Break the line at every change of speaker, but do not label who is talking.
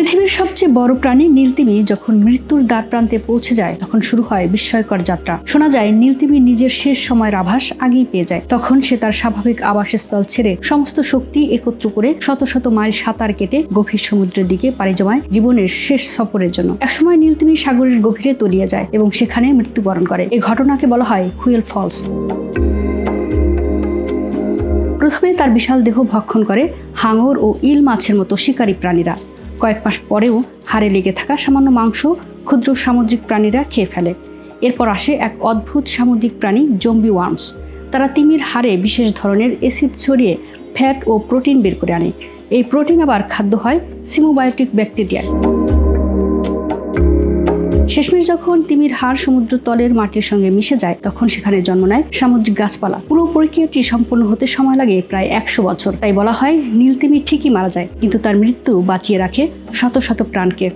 পৃথিবীর সবচেয়ে বড় প্রাণী নীলতিমি যখন মৃত্যুর দ্বার প্রান্তে পৌঁছে যায়, তখন শুরু হয় বিস্ময়কর যাত্রা। শোনা যায়, নীলতিমি নিজের শেষ সময়ের আভাস আগেই পেয়ে যায়। তখন সে তার স্বাভাবিক আবাসস্থল ছেড়ে সমস্ত শক্তি একত্র করে শত শত মাইল সাঁতার কেটে গভীর সমুদ্রের দিকে পাড়ি জমায় জীবনের শেষ সফরের জন্য। একসময় নীলতিমি সাগরের গভীরে তলিয়ে যায় এবং সেখানে মৃত্যুবরণ করে। এই ঘটনাকে বলা হয় হুইল ফলস। প্রথমে তার বিশাল দেহ ভক্ষণ করে হাঙর ও ইল মাছের মতো শিকারী প্রাণীরা। কয়েক মাস পরেও হাড়ে লেগে থাকা সামান্য মাংস ক্ষুদ্র সামুদ্রিক প্রাণীরা খেয়ে ফেলে। এরপর আসে এক অদ্ভুত সামুদ্রিক প্রাণী, জম্বি ওয়ার্মস। তারা তিমির হাড়ে বিশেষ ধরনের অ্যাসিড ছড়িয়ে ফ্যাট ও প্রোটিন বের করে আনে। এই প্রোটিন আবার খাদ্য হয় সিমোবায়োটিক ব্যাকটেরিয়ায়। শেষমেশ যখন তিমির হাড় সমুদ্র তলের মাটির সঙ্গে মিশে যায়, তখন সেখানে জন্ম নেয় সামুদ্রিক গাছপালা। পুরো প্রক্রিয়াটি সম্পূর্ণ হতে সময় লাগে প্রায় একশো বছর। তাই বলা হয়, নীল নীলতিমি ঠিকই মারা যায়, কিন্তু তার মৃত্যু বাঁচিয়ে রাখে শত শত প্রাণকে।